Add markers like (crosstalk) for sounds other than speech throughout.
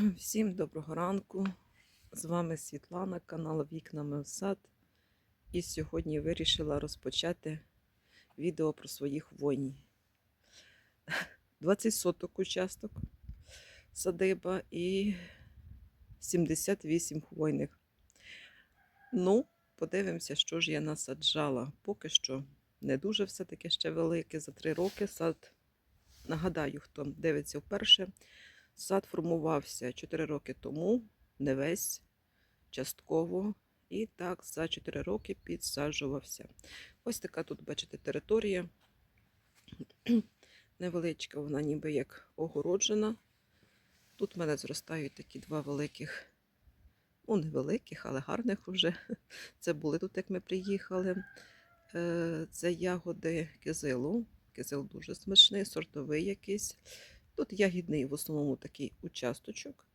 (clears throat) Всім доброго ранку. З вами Світлана, канал Вікнами в сад. І сьогодні вирішила розпочати відео про свої хвойні. 20 соток участок садиба і 78 хвойних. Ну, подивимося, що ж я насаджала. Поки що не дуже все-таки ще велике. За 3 роки сад. Нагадаю, хто дивиться вперше. Сад формувався 4 роки тому, не весь, частково. І так за 4 роки підсаджувався. Ось така тут, бачите, територія. (clears throat) Невеличка, вона ніби як огороджена. Тут в мене зростають такі два великих, ну, невеликих, але гарних вже. (laughs) Це були тут, як ми приїхали. Е, Це ягоди кизилу. Кизил дуже смачний, сортовий якийсь. Тут ягідний в основному такий участочок.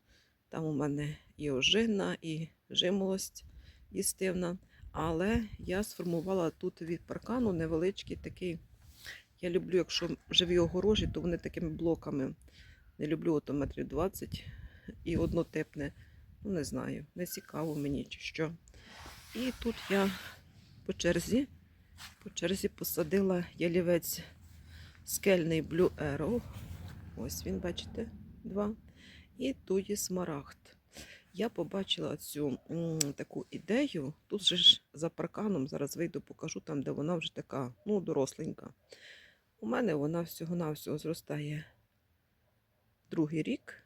Там у мене і ожина, і жимолость їстивна. Але я сформувала тут від паркану невеличкий такий. Я люблю, якщо живі огорожі, то вони такими блоками. Не люблю ото метрів 20 і однотипне. Ну, не знаю, не цікаво мені чи що. І тут я по черзі, по черзі посадила ялівець скельний Blue Arrow. Ось він, бачите, два. І туї смарагд. Я побачила цю м, таку ідею. Тут же ж за парканом, зараз вийду, покажу там, де вона вже така, ну, доросленька. У мене вона всього-навсього зростає другий рік,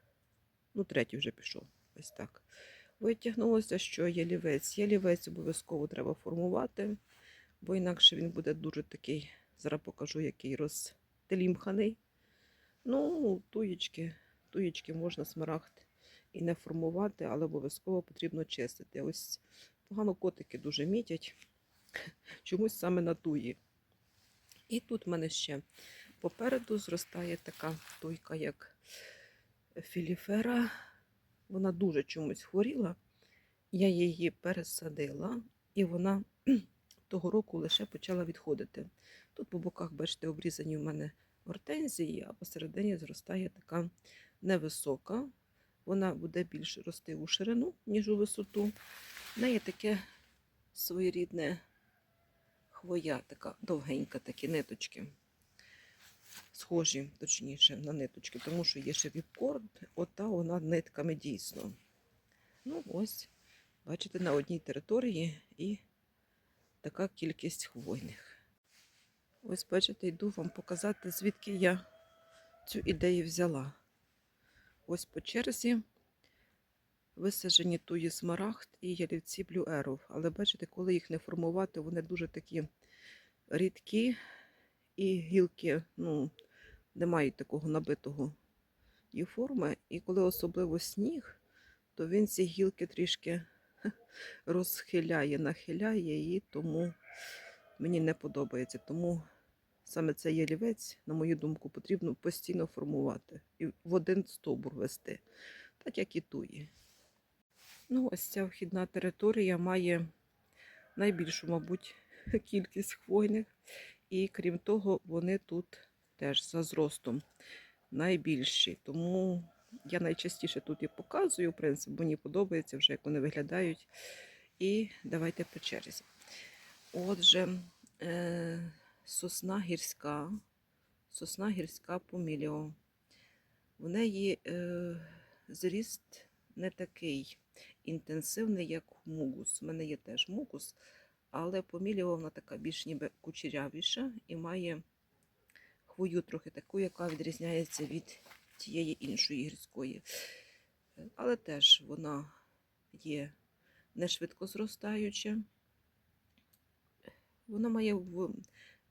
ну, третій вже пішов. Ось так. Витягнулося, що ялівець. Ялівець обов'язково треба формувати, бо інакше він буде дуже такий, зараз покажу, який розтелімханий. Ну, туєчки, туєчки можна смарагд і не формувати, але обов'язково потрібно чистити. Ось погано котики дуже мітять, (laughs) чомусь саме на туї. І тут в мене ще попереду зростає така туйка, як філіфера. Вона дуже чомусь хворіла. Я її пересадила, і вона (clears throat) того року лише почала відходити. Тут по боках, бачите, обрізані в мене гортензії, а посередині зростає така невисока. Вона буде більше рости у ширину, ніж у висоту. В неї таке своєрідне хвоя, така довгенька, такі ниточки. Схожі, точніше, на ниточки, тому що є ще віпкорд, ота вона нитками дійсно. Ну, ось, бачите, на одній території і така кількість хвойних. Ось, бачите, йду вам показати, звідки я цю ідею взяла. Ось по черзі висаджені туї смарагд і ялівці Blue Arrow. Але бачите, коли їх не формувати, вони дуже такі рідкі і гілки ну, не мають такого набитого її форми. І коли особливо сніг, то він ці гілки трішки (laughs) розхиляє, нахиляє і тому мені не подобається. Тому саме цей ялівець, на мою думку, потрібно постійно формувати і в один стовбур вести, так як і туї. Ну, ось ця вхідна територія має найбільшу, мабуть, (laughs) кількість хвойних. І крім того, вони тут теж за зростом найбільші. Тому я найчастіше тут і показую, в принципі, мені подобається вже, як вони виглядають. І давайте по черзі. Отже, е, сосна гірська, сосна гірська поміліо. В неї е, зріст не такий інтенсивний, як мугус. У мене є теж мугус, але поміліо вона така більш ніби кучерявіша і має хвою трохи таку, яка відрізняється від тієї іншої гірської. Але теж вона є не швидко зростаюча. Вона має в,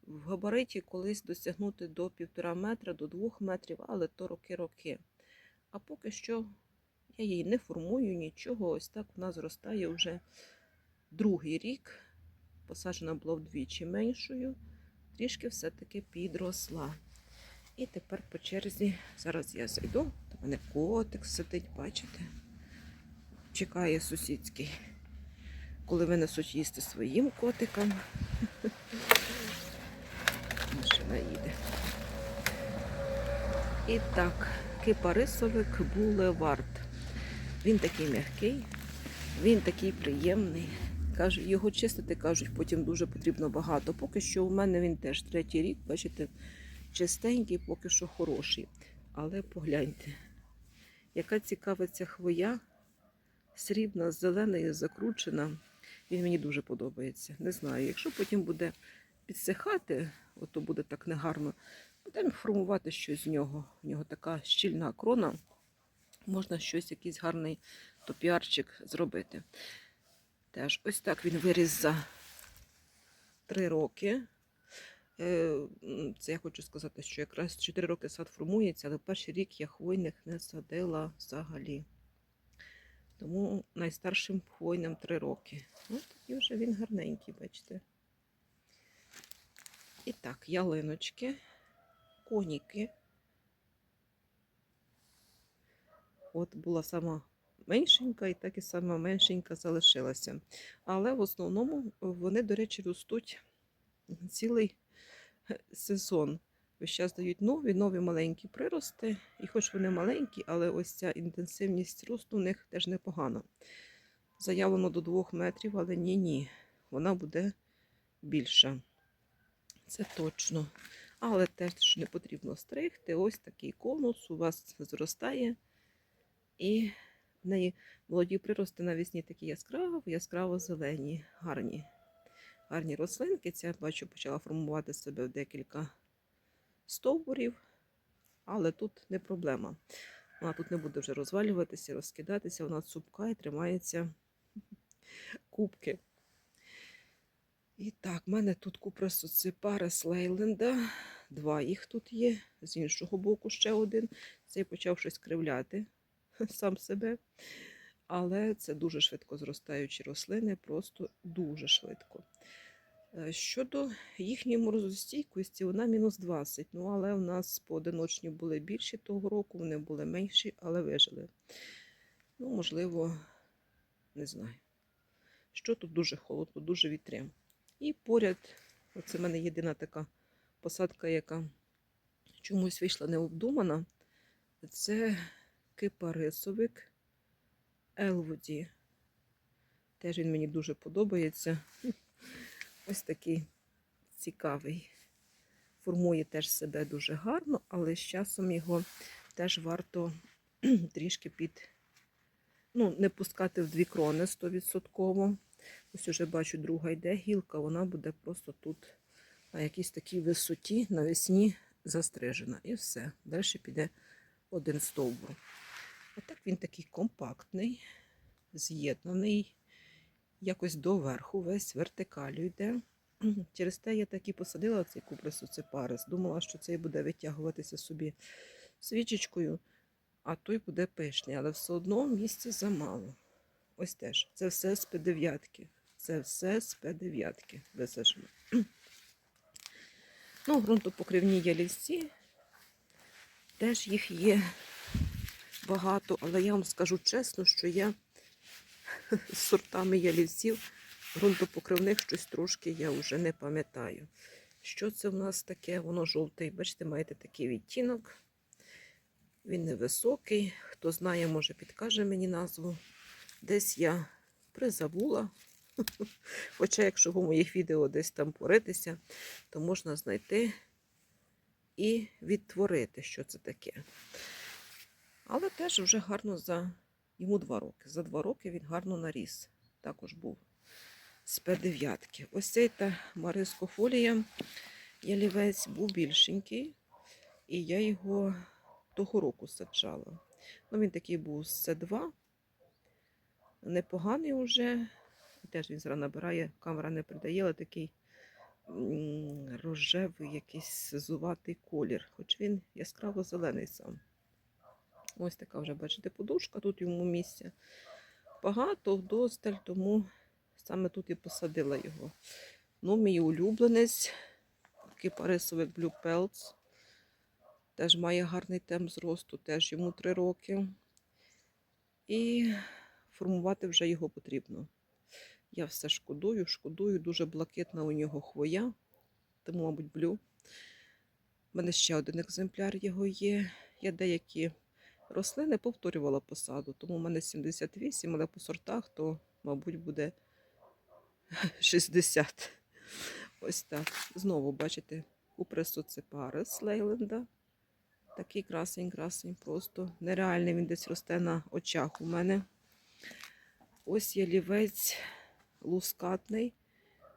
в габариті колись досягнути до півтора метра, до двох метрів, але то роки-роки. А поки що я її не формую нічого. Ось так вона зростає вже другий рік. Посаджена була вдвічі меншою, трішки все-таки підросла. І тепер по черзі, зараз я зайду, до мене котик сидить, бачите? Чекає сусідський, коли винесуть їсти своїм котикам. (laughs) Машина їде. І так, кипарисовик булевард. Він такий м'який, він такий приємний. Кажу, його чистити, кажуть, потім дуже потрібно багато. Поки що у мене він теж третій рік, бачите, чистенький, поки що хороший. Але погляньте, яка цікава ця хвоя, срібна, зелена і закручена. Він мені дуже подобається. Не знаю, якщо потім буде підсихати, ото буде так негарно, будемо формувати щось з нього. У нього така щільна крона, можна щось, якийсь гарний топіарчик зробити. Теж ось так він виріс за три роки. Е, Це я хочу сказати, що якраз 4 роки сад формується, але перший рік я хвойних не садила взагалі. Тому найстаршим хвойним 3 роки. Ось такий вже він гарненький, бачите. І так, ялиночки, коніки. От була сама меншенька, і так і сама меншенька залишилася. Але в основному вони, до речі, ростуть цілий сезон. Весь час дають нові, нові маленькі прирости. І хоч вони маленькі, але ось ця інтенсивність росту в них теж непогана. Заявлено до 2 метрів, але ні-ні, вона буде більша. Це точно. Але теж не потрібно стригти. Ось такий конус у вас зростає. І в неї молоді прирости навесні такі яскраво, яскраво зелені, гарні. Гарні рослинки. Ця бачу, почала формувати себе в декілька стовбурів, але тут не проблема. Вона тут не буде вже розвалюватися, розкидатися, вона цупка і тримається кубки. І так, в мене тут купрасоципара Слейленда. Два їх тут є. З іншого боку ще один. Цей почав щось кривляти (laughs) сам себе. Але це дуже швидко зростаючі рослини, просто дуже швидко. Е, Щодо їхньої морозостійкості, вона мінус 20. Ну, але у нас поодиночні були більші того року, вони були менші, але вижили. Ну, можливо, не знаю. Що тут дуже холодно, дуже вітряно. І поряд, оце в мене єдина така посадка, яка чомусь вийшла необдумана. Це кипарисовик Елводі. Теж він мені дуже подобається. Ось такий цікавий. Формує теж себе дуже гарно, але з часом його теж варто (clears throat) трішки під, ну, не пускати в дві крони 100%. Ось уже бачу, друга йде гілка, вона буде просто тут на якійсь такій висоті навесні застрижена. І все. Далі піде один стовбур. А так він такий компактний, з'єднаний, якось доверху, весь вертикалю йде. (clears throat) Через те я так і посадила цей куприс у парис. Думала, що цей буде витягуватися собі свічечкою, а той буде пишний, але все одно місця замало. Ось теж. Це все з П9. Це все з П9 висаджено. (clears throat) Ну, ґрунтопокривні ялівці. Теж їх є багато, але я вам скажу чесно, що я (laughs) з сортами ялівців ґрунтопокривних щось трошки я вже не пам'ятаю. Що це в нас таке? Воно жовтий. Бачите, маєте такий відтінок. Він невисокий. Хто знає, може підкаже мені назву. Десь я призабула. (laughs) Хоча, якщо в моїх відео десь там поритися, то можна знайти і відтворити, що це таке. Але теж вже гарно за йому два роки. За два роки він гарно наріс. Також був з П9. Ось цей та марискофолія ялівець був більшенький, і я його того року саджала. Ну, Він такий був з С2, непоганий вже. Теж він зараз набирає, камера не придає, але такий рожевий, якийсь зуватий колір, хоч він яскраво зелений сам. Ось така вже, бачите, подушка, тут йому місця багато, вдосталь, тому саме тут і посадила його. Ну, мій улюбленець, кипарисовик Blue Pelts. Теж має гарний темп зросту, теж йому 3 роки. І формувати вже його потрібно. Я все шкодую, шкодую, дуже блакитна у нього хвоя, тому, мабуть, блю. У мене ще один екземпляр його є. Я деякі рослини повторювала посаду. Тому в мене 78, але по сортах то, мабуть, буде (laughs) 60. Ось так. Знову бачите, купресоцепарис Лейленда. Такий красень, красень, просто нереальний. Він десь росте на очах у мене. Ось є лівець лускатний,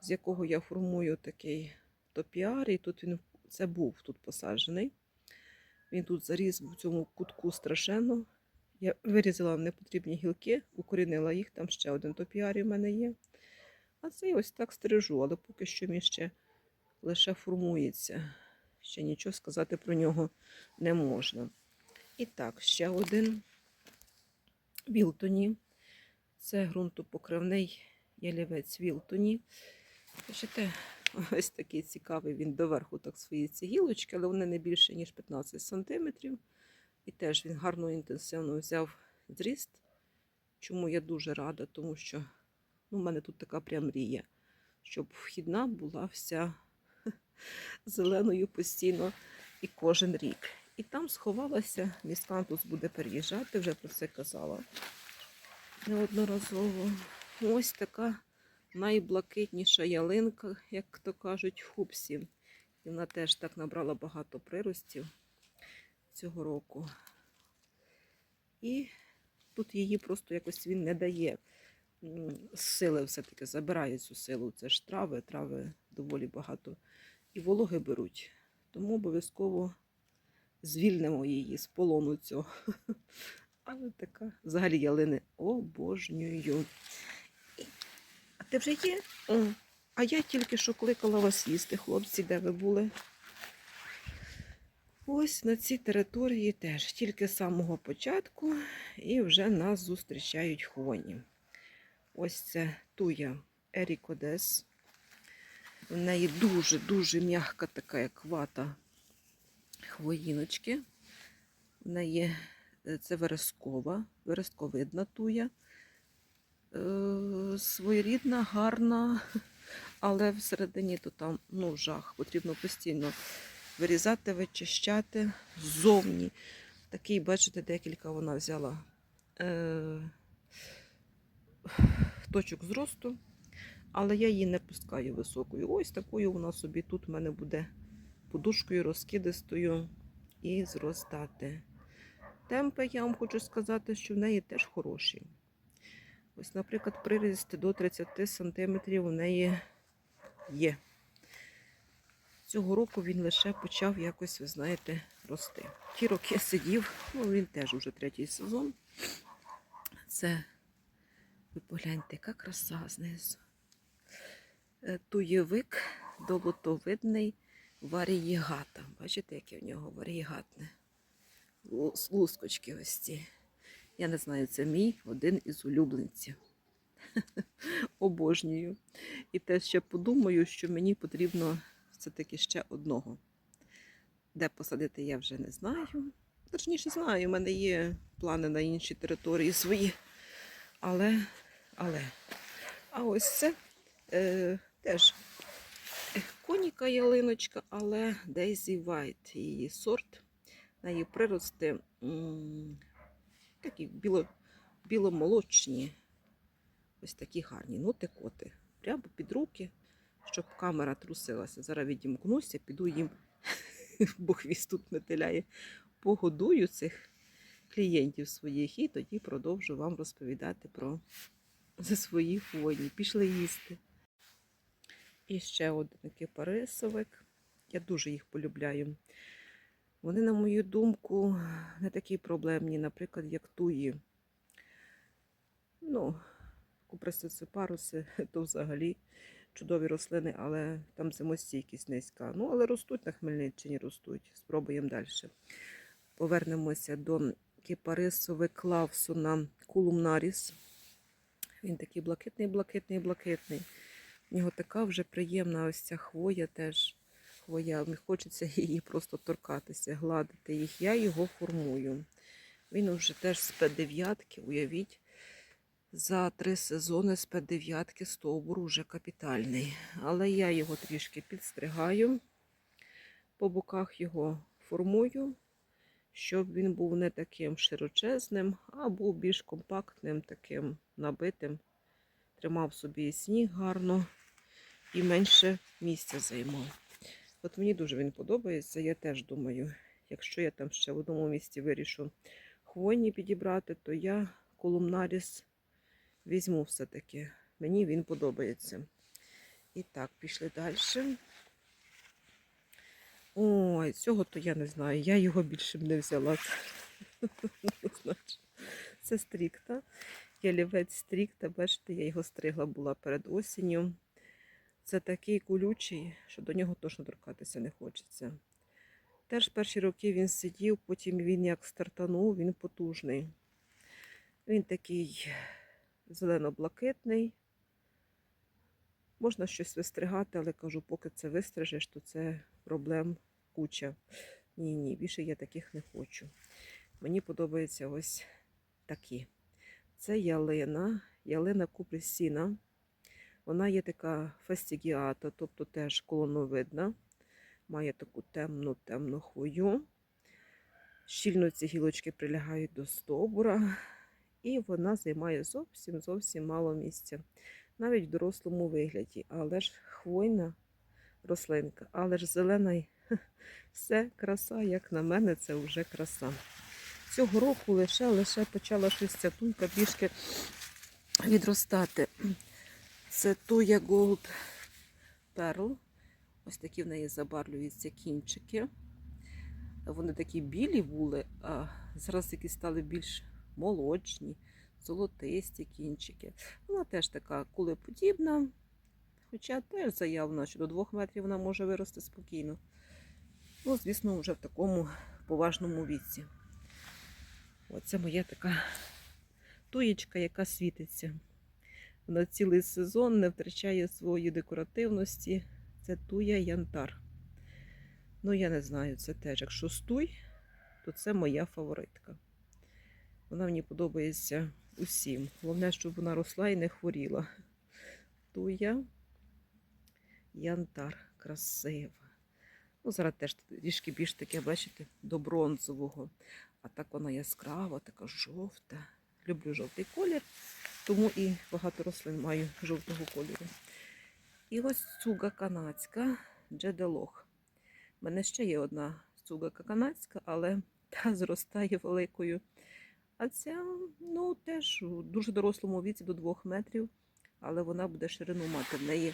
з якого я формую такий топіар. І тут він це був тут посаджений. Він тут заріс в цьому кутку страшенно. Я вирізала непотрібні гілки, укорінила їх, там ще один топіарій в мене є. А цей ось так стережу, але поки що він ще лише формується. Ще нічого сказати про нього не можна. І так, ще один Вілтоні. Це ґрунтопокривний ялівець Вілтоні. Бачите, (laughs) ось такий цікавий він доверху так свої ці гілочки, але вони не більше, ніж 15 см. І теж він гарно інтенсивно взяв зріст. Чому я дуже рада, тому що ну, в мене тут така прям мрія, щоб вхідна була вся (laughs) зеленою постійно і кожен рік. І там сховалася, міскантус буде переїжджати, вже про це казала неодноразово. Ось така найблакитніша ялинка, як то кажуть, в хупсі. І вона теж так набрала багато приростів цього року. І тут її просто якось він не дає сили, все-таки забирає цю силу. Це ж трави, трави доволі багато. І вологи беруть. Тому обов'язково звільнимо її з полону цього. (laughs) Але така взагалі ялини обожнюю. Ти вже є? О, а я тільки що кликала вас їсти, хлопці, де ви були? Ось на цій території теж тільки з самого початку і вже нас зустрічають хвоні. Ось це туя Ерікодес. В неї дуже-дуже м'яка така, як вата хвоїночки. В неї е, це верескова, вересковидна туя. Е, своєрідна, гарна, але всередині то там ну, жах. Потрібно постійно вирізати, вичищати ззовні. Такий, бачите, декілька вона взяла е, точок зросту, але я її не пускаю високою. Ось такою вона собі тут в мене буде подушкою розкидистою і зростати. Темпи, я вам хочу сказати, що в неї теж хороші. Ось, наприклад, приріст до 30 см у неї є. Цього року він лише почав якось, ви знаєте, рости. Ті роки сидів, ну він теж уже третій сезон. Це, ви погляньте, яка краса знизу. Е, Туєвик долотовидний варієгата. Бачите, яке в нього варієгатне. Лус- Лускочки ось ці. Я не знаю, це мій один із улюбленців. (laughs) Обожнюю. І те ще подумаю, що мені потрібно все-таки ще одного. Де посадити, я вже не знаю. Точніше, знаю, у мене є плани на інші території свої. Але, але. А ось це е, теж коніка ялиночка, але Daisy White, її сорт. На її прирости м, такі біло, біломолочні. Ось такі гарні. Текоти. Прямо під руки, щоб камера трусилася. Зараз відімкнуся, піду їм, (laughs) бо хвіст тут метеляє. Погодую цих клієнтів своїх і тоді продовжу вам розповідати про свої хвойні. Пішли їсти. І ще один кипарисовик. Я дуже їх полюбляю. Вони, на мою думку, не такі проблемні, наприклад, як туї. Ну, купресиципаруси (laughs) то взагалі чудові рослини, але там зимостійкість низька. Ну, але ростуть на Хмельниччині, ростуть. Спробуємо далі. Повернемося до кипарисовик Клавсона Кулумнаріс. Він такий блакитний, блакитний, блакитний. В нього така вже приємна ось ця хвоя теж. Мені хочеться (laughs) її просто торкатися, гладити їх. Я його формую. Він вже теж з П9, уявіть. За три сезони з П9 стовбур уже капітальний. Але я його трішки підстригаю. По боках його формую щоб він був не таким широчезним, а був більш компактним, таким набитим. Тримав собі сніг гарно і менше місця займав. От мені дуже він подобається. Я теж думаю, якщо я там ще в одному місці вирішу хвойні підібрати, то я колумнаріс візьму все-таки. Мені він подобається. І так, пішли далі. Ой, цього то я не знаю. Я його більше б не взяла. Це стрікта. Ялівець стрікта. Бачите, я його стригла була перед осінню. Це такий колючий, що до нього точно торкатися не хочеться. Теж перші роки він сидів, потім він як стартанув, він потужний. Він такий зелено-блакитний. Можна щось вистригати, але кажу, поки це вистрижеш, то це проблем куча. Ні, ні, більше я таких не хочу. Мені подобаються ось такі. Це ялина, ялина купресіна. Вона є така фастігіата, тобто теж колоновидна. Має таку темну темну хвою. Щільно ці гілочки прилягають до стовбура, і вона займає зовсім зовсім мало місця, навіть в дорослому вигляді. Але ж хвойна рослинка, але ж зелена (laughs) все краса, як на мене, це вже краса. Цього року лише лише почала щось ця більшки відростати. Це туя Gold Pearl. Ось такі в неї забарвлюються кінчики. Вони такі білі були, а зараз які стали більш молочні, золотисті кінчики. Вона теж така кулеподібна, хоча теж заявлено, що до двох метрів вона може вирости спокійно. Ну, звісно, вже в такому поважному віці. Оце моя така туєчка, яка світиться. Вона цілий сезон не втрачає своєї декоративності. Це туя янтар. Ну, я не знаю, це теж. Якщо стуй, то це моя фаворитка. Вона мені подобається усім. Головне, щоб вона росла і не хворіла. Туя янтар красива. Ну, зараз теж трішки більш таке, бачите, до бронзового. А так вона яскрава, така жовта. Люблю жовтий колір, тому і багато рослин маю жовтого кольору. І ось цуга канадська джеделох. У мене ще є одна цуга канадська, але та зростає великою. А ця, ну, теж у дуже дорослому віці до 2 метрів, але вона буде ширину мати. В неї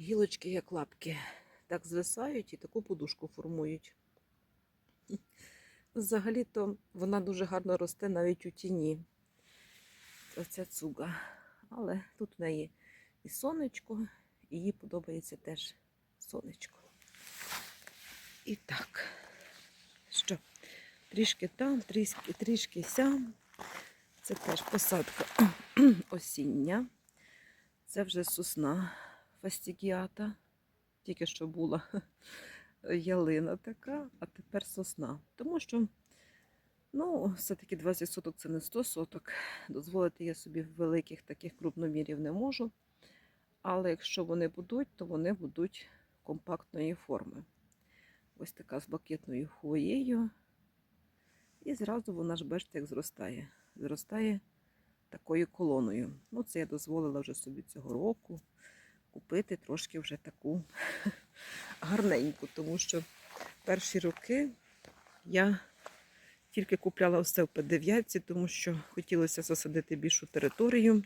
гілочки, як лапки, так звисають і таку подушку формують. Взагалі-то вона дуже гарно росте навіть у тіні. Оця цуга. Але тут в неї і сонечко, і їй подобається теж сонечко. І так, що, трішки там, трішки, трішки сям. Це теж посадка (clears throat) осіння. Це вже сосна фастігіата. Тільки що була (laughs) ялина така, а тепер сосна. Тому що, ну, все-таки 20 соток це не 100 соток. Дозволити я собі великих таких крупномірів не можу. Але якщо вони будуть, то вони будуть компактної форми. Ось така з блакитною хвоєю. І зразу вона ж бачите, як зростає. Зростає такою колоною. Ну, це я дозволила вже собі цього року купити трошки вже таку (laughs) гарненьку, тому що перші роки я тільки купляла все в П9, тому що хотілося засадити більшу територію.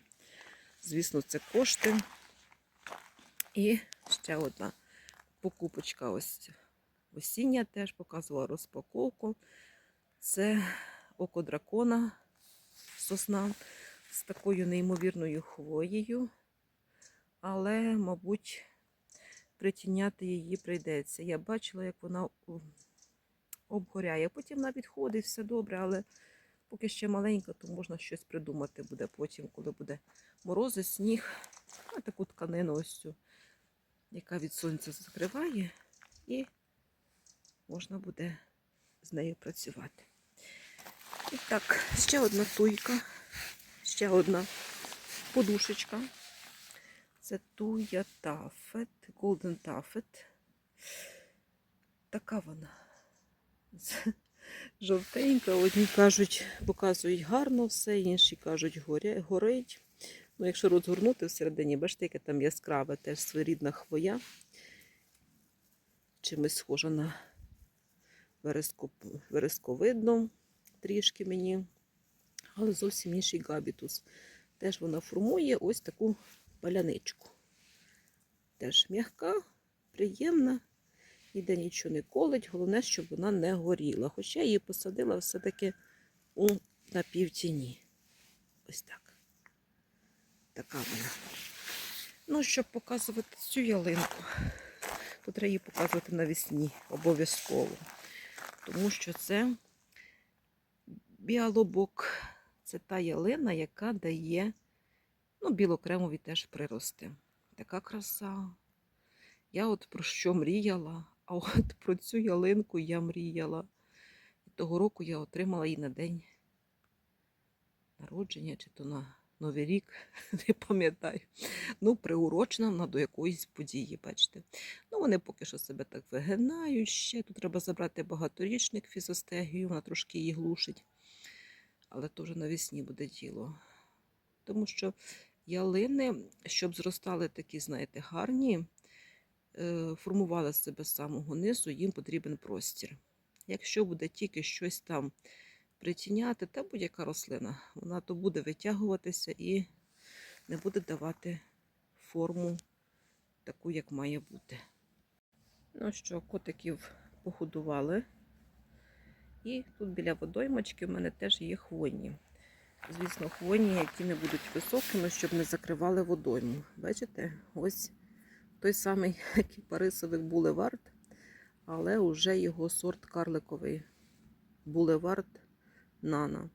Звісно, це кошти. І ще одна покупочка ось осіння теж показувала розпаковку. Це око дракона сосна з такою неймовірною хвоєю. Але, мабуть, притіняти її прийдеться. Я бачила, як вона обгоряє. Потім вона відходить, все добре, але поки ще маленька, то можна щось придумати буде потім, коли буде морози, сніг, а таку тканину ось цю, яка від сонця закриває, і можна буде з нею працювати. І так, ще одна туйка, ще одна подушечка. Це туя тафет, Golden Taffet. Така вона. (laughs) Жовтенька. Одні кажуть, показують гарно все, інші кажуть, горя, горить. Ну, якщо розгорнути всередині, бачите, яке там яскраве, теж своєрідна хвоя. Чимось схожа на вереско, вересковидну трішки мені, але зовсім інший габітус. Теж вона формує ось таку паляничку. Теж м'яка, приємна, ніде нічого не колить. Головне, щоб вона не горіла. Хоча я її посадила все-таки у напівтіні. Ось так. Така вона. Ну, щоб показувати цю ялинку, то треба її показувати навесні обов'язково. Тому що це біалобок. Це та ялина, яка дає ну, білокремові теж прирости. Така краса. Я от про що мріяла, а от (laughs) про цю ялинку я мріяла. І того року я отримала її на день народження, чи то на Новий рік, (laughs) не пам'ятаю. Ну, приурочена вона до якоїсь події, бачите. Ну, вони поки що себе так вигинають ще. Тут треба забрати багаторічник фізостегію, вона трошки її глушить. Але то вже навесні буде діло. Тому що ялини, щоб зростали такі, знаєте, гарні, е, формували себе з самого низу, їм потрібен простір. Якщо буде тільки щось там притіняти, та будь-яка рослина, вона то буде витягуватися і не буде давати форму таку, як має бути. Ну що, котиків погодували. І тут біля водоймочки в мене теж є хвойні. Звісно, хвойні, які не будуть високими, щоб не закривали водойму. Бачите, ось той самий (laughs) кіпарисовий булевард, але вже його сорт карликовий булевард Нана.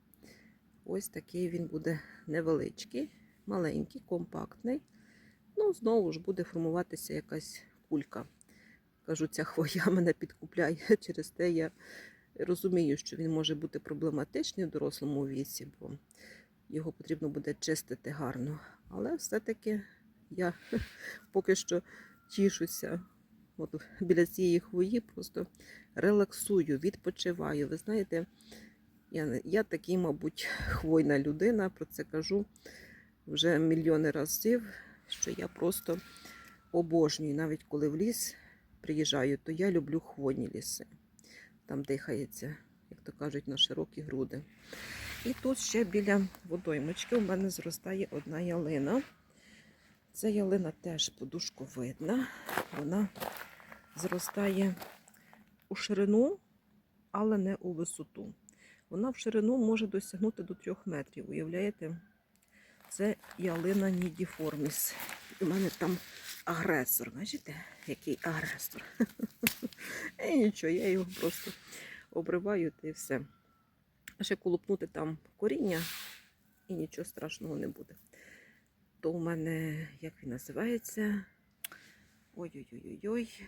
Ось такий він буде невеличкий, маленький, компактний. Ну, знову ж буде формуватися якась кулька. Кажу, ця хвоя (laughs) мене підкупляє. Через те я розумію, що він може бути проблематичний в дорослому віці, бо його потрібно буде чистити гарно. Але все-таки я (laughs) поки що тішуся. От біля цієї хвої просто релаксую, відпочиваю. Ви знаєте, я, я такий, мабуть, хвойна людина, про це кажу вже мільйони разів, що я просто обожнюю. Навіть коли в ліс приїжджаю, то я люблю хвойні ліси. Там дихається, як то кажуть, на широкі груди. І тут ще біля водоймочки у мене зростає одна ялина. Ця ялина теж подушковидна. Вона зростає у ширину, але не у висоту. Вона в ширину може досягнути до 3 метрів. Уявляєте? Це ялина нідіформіс. У мене там агресор. Бачите, який агресор? (laughs) І нічого, я його просто обриваю та і все. А ще колупнути там коріння і нічого страшного не буде. То у мене, як він називається? Ой-ой-ой-ой.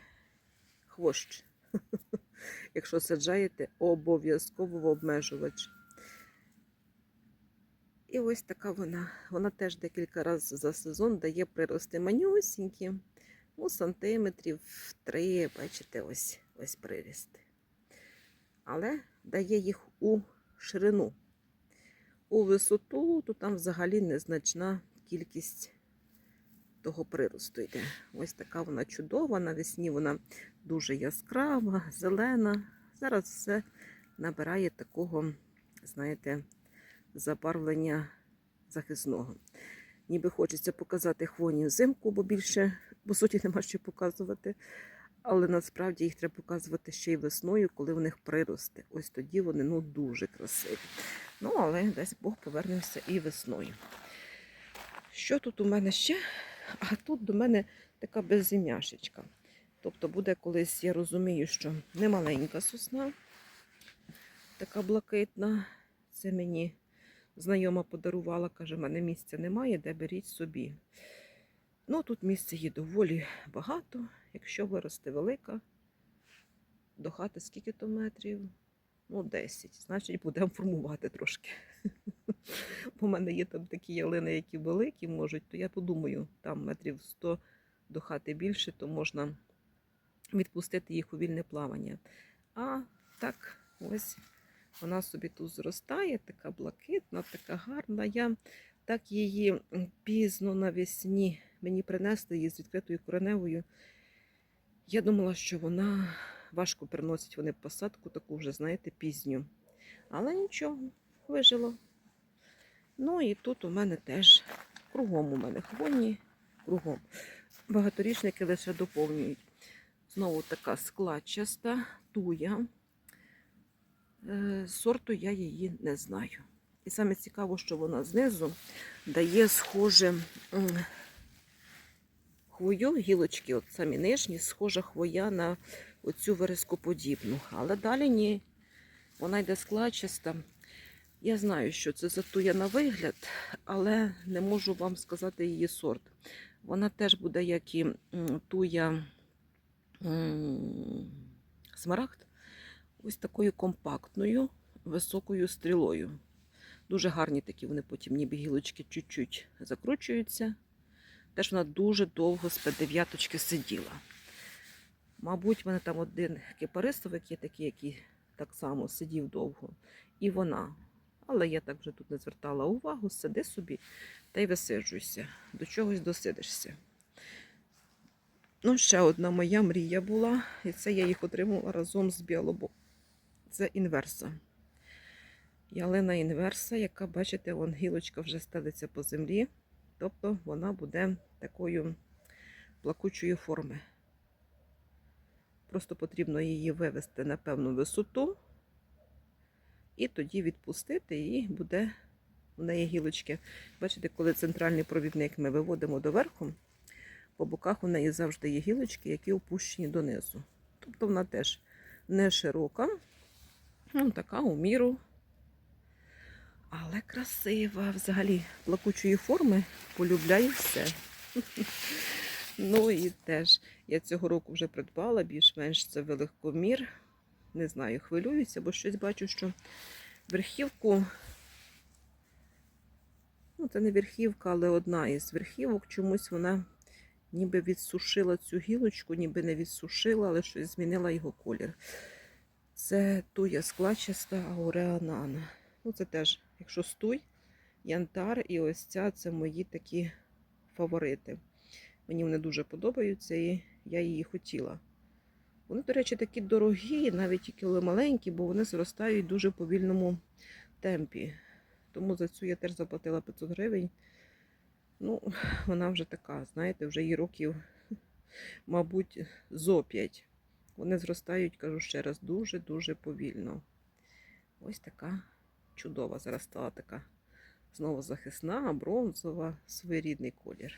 Хвощ. (laughs) Якщо саджаєте, обов'язково обмежувач. І ось така вона. Вона теж декілька разів за сезон дає прирости манюсінькі, ну, сантиметрів три, бачите, ось, ось прирісти. Але дає їх у ширину. У висоту, то там взагалі незначна кількість того приросту йде. Ось така вона чудова. Навесні вона дуже яскрава, зелена. Зараз все набирає такого, знаєте, забарвлення захисного. Ніби хочеться показати хвойні взимку, бо більше, по суті, нема що показувати. Але насправді їх треба показувати ще й весною, коли в них приросте. Ось тоді вони ну, дуже красиві. Ну, але десь Бог повернемося і весною. Що тут у мене ще? А тут до мене така беззім'яшечка. Тобто буде колись, я розумію, що не маленька сосна, така блакитна. Це мені знайома подарувала, каже, в мене місця немає, де беріть собі. Ну, тут місця є доволі багато. Якщо виросте велика, до хати скільки то метрів? Ну, 10. Значить, будемо формувати трошки. (laughs) В мене є там такі ялини, які великі можуть, то я подумаю, там метрів 100 до хати більше, то можна відпустити їх у вільне плавання. А так, ось Вона собі тут зростає, така блакитна, така гарна. Я так її пізно навесні мені принесли її з відкритою кореневою. Я думала, що вона важко приносить вони посадку, таку вже, знаєте, пізню. Але нічого, вижило. Ну і тут у мене теж кругом у мене хвойні, кругом. Багаторічники лише доповнюють. Знову така складчаста туя. Е, Сорту я її не знаю. І саме цікаво, що вона знизу дає схоже хвою, гілочки, от самі нижні, схожа хвоя на оцю верескоподібну. Але далі ні. Вона йде складчаста. Я знаю, що це за туя на вигляд, але не можу вам сказати її сорт. Вона теж буде, як і туя смарагд, ось такою компактною, високою стрілою. Дуже гарні такі вони потім, ніби гілочки чуть-чуть закручуються. Теж вона дуже довго з П9 сиділа. Мабуть, в мене там один кипаристовик є такий, який так само сидів довго. І вона. Але я так вже тут не звертала увагу, сиди собі та й висиджуйся. До чогось досидишся. Ну, ще одна моя мрія була, і це я їх отримала разом з біалобо. Це інверса. Ялина інверса, яка, бачите, вон гілочка вже стелиться по землі. Тобто вона буде такою плакучої форми. Просто потрібно її вивести на певну висоту, і тоді відпустити, і буде в неї гілочки. Бачите, коли центральний провідник ми виводимо доверху, по боках у неї завжди є гілочки, які опущені донизу. Тобто вона теж не широка, ну, така у міру. Але красива. Взагалі плакучої форми полюбляю все. (laughs) Ну і теж я цього року вже придбала, більш-менш це великомір. Не знаю, хвилююся, бо щось бачу, що верхівку, ну це не верхівка, але одна із верхівок, чомусь вона ніби відсушила цю гілочку, ніби не відсушила, але щось змінила його колір. Це туя складчаста ауреанана. Ну, це теж, якщо стуй, янтар і ось ця це мої такі фаворити. Мені вони дуже подобаються і я її хотіла. Вони, до речі, такі дорогі, навіть коли маленькі, бо вони зростають дуже повільному темпі. Тому за цю я теж заплатила 500 гривень. Ну, вона вже така, знаєте, вже її років, мабуть, зо 5. Вони зростають, кажу ще раз, дуже-дуже повільно. Ось така чудова. Зараз стала така знову захисна, бронзова, своєрідний колір.